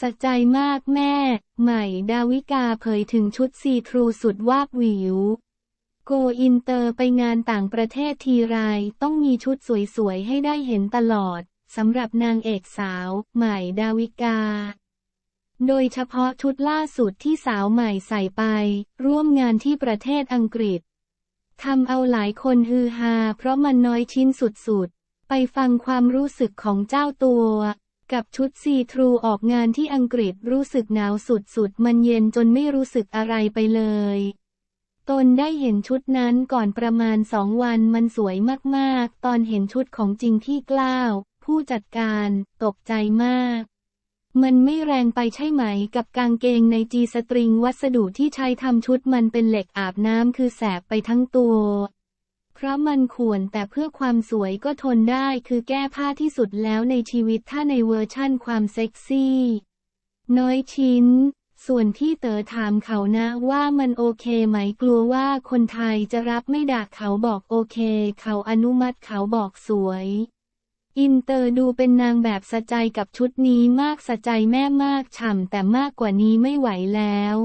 สะใจมากแม่ ใหม่ดาวิกาเผยถึงชุดซีทรูสุดวาบวิว โกอินเตอร์ไปงานต่างประเทศทีไรต้องมีชุดสวยๆ ให้ได้เห็นตลอด สำหรับนางเอกสาว ใหม่ดาวิกา โดยเฉพาะชุดล่าสุดที่สาวใหม่ใส่ไป ร่วมงานที่ประเทศอังกฤษทำเอาหลายคนฮือฮาเพราะมันน้อยชิ้นสุดๆ ไปฟังความรู้สึกของเจ้าตัว กับชุดซีทรูออกงานที่อังกฤษรู้สึกหนาวสุดๆ มันเย็นจนไม่รู้สึกอะไรไปเลย ตนได้เห็นชุดนั้นก่อนประมาณสองวันมันสวยมากๆ ตอนเห็นชุดของจริงที่กล้าว ผู้จัดการตกใจมาก มันไม่แรงไปใช่ไหมกับกางเกงในจีสตริงวัสดุที่ใช้ทำชุดมันเป็นเหล็กอาบน้ำคือแสบไปทั้งตัว เพราะมันข่วนแต่เพื่อความสวยก็ทนได้คือแก้ผ้าที่สุดแล้วในชีวิตถ้าในเวอร์ชั่นความเซ็กซี่ น้อยชิ้น ส่วนที่เต๋อถามเขานะว่ามันโอเคไหมกลัวว่าคนไทยจะรับไม่ด่าเขาบอกโอเค เขาอนุมัติเขาบอกสวย อินเตอร์ดูเป็นนางแบบสะใจกับชุดนี้มากสะใจแม่มากฉ่ำแต่มากกว่านี้ไม่ไหวแล้ว